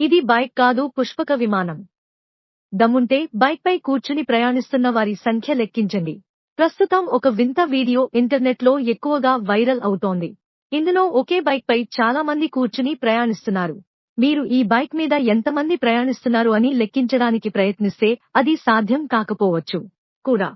ఇది బైక్ కాదు పుష్పక విమానం. దమ్ముంటే బైక్ పై కూర్చుని ప్రయాణిస్తున్న వారి సంఖ్య లెక్కించండి. ప్రస్తుతం ఒక వింత వీడియో ఇంటర్నెట్లో ఎక్కువగా వైరల్ అవుతోంది. ఇందులో ఒకే బైక్ పై చాలా మంది కూర్చుని ప్రయాణిస్తున్నారు. మీరు ఈ బైక్ మీద ఎంతమంది ప్రయాణిస్తున్నారు అని లెక్కించడానికి ప్రయత్నిస్తే అది సాధ్యం కాకపోవచ్చు కూడా.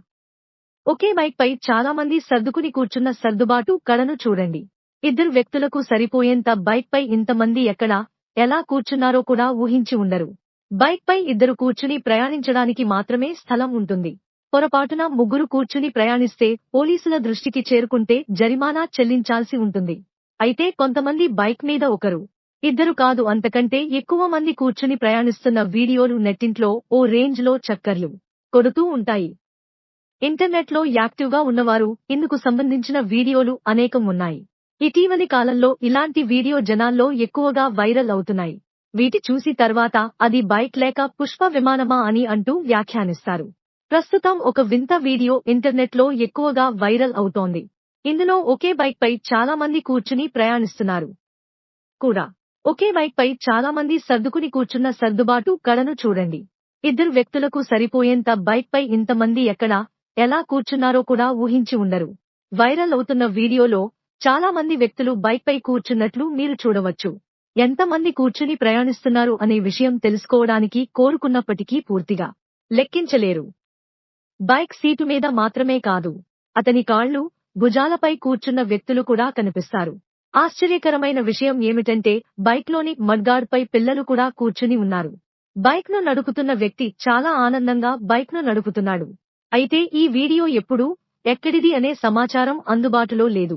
ఒకే బైక్ పై చాలా మంది సర్దుకుని కూర్చున్న సర్దుబాటు కళను చూడండి. ఇద్దరు వ్యక్తులకు సరిపోయేంత బైక్ పై ఇంతమంది ఎక్కడ? ఎలా కూర్చున్నారో కూడా ఊహించి ఉండరు. బైక్ పై ఇద్దరు కూర్చుని ప్రయాణించడానికి మాత్రమే స్థలం ఉంటుంది. పొరపాటున ముగ్గురు కూర్చుని ప్రయాణిస్తే పోలీసుల దృష్టికి చేరుకుంటే జరిమానా చెల్లించాల్సి ఉంటుంది. అయితే కొంతమంది బైక్ మీద ఒకరు. ఇద్దరు కాదు అంతకంటే ఎక్కువ మంది కూర్చుని ప్రయాణిస్తున్న వీడియోలు నెట్టింట్లో ఓ రేంజ్లో చక్కర్లు కొడుతూ ఉంటాయి. ఇంటర్నెట్లో యాక్టివ్గా ఉన్నవారు ఇందుకు సంబంధించిన వీడియోలు అనేకం ఉన్నాయి. ఇటీవలి కాలంలో ఇలాంటి వీడియో జనాల్లో ఎక్కువగా వైరల్ అవుతున్నాయి. వీటి చూసి తర్వాత అది బైక్ లేక పుష్ప విమానమా అని అంటూ వ్యాఖ్యానిస్తారు. ప్రస్తుతం ఒక వింత వీడియో ఇంటర్నెట్లో ఎక్కువగా వైరల్ అవుతోంది. ఇందులో ఒకే బైక్ పై చాలా మంది కూర్చుని ప్రయాణిస్తున్నారు. కూడా ఒకే బైక్ పై చాలా మంది సర్దుకుని కూర్చున్న సర్దుబాటు కళను చూడండి. ఇద్దరు వ్యక్తులకు సరిపోయేంత బైక్ పై ఇంతమంది ఎక్కడ ఎలా కూర్చున్నారో కూడా ఊహించి ఉండరు. వైరల్ అవుతున్న వీడియోలో చాలా మంది వ్యక్తులు బైక్ పై కూర్చున్నట్లు మీరు చూడవచ్చు. ఎంతమంది కూర్చుని ప్రయాణిస్తున్నారు అనే విషయం తెలుసుకోవడానికి కోరుకున్నప్పటికీ పూర్తిగా లెక్కించలేరు. బైక్ సీటు మీద మాత్రమే కాదు అతని కాళ్ళు భుజాలపై కూర్చున్న వ్యక్తులు కూడా కనిపిస్తారు. ఆశ్చర్యకరమైన విషయం ఏమిటంటే బైక్లోని మడ్గార్డ్ పై పిల్లలు కూడా కూర్చుని ఉన్నారు. బైక్ను నడుపుతున్న వ్యక్తి చాలా ఆనందంగా బైక్ను నడుపుతున్నాడు. అయితే ఈ వీడియో ఎప్పుడు ఎక్కడిది అనే సమాచారం అందుబాటులో లేదు.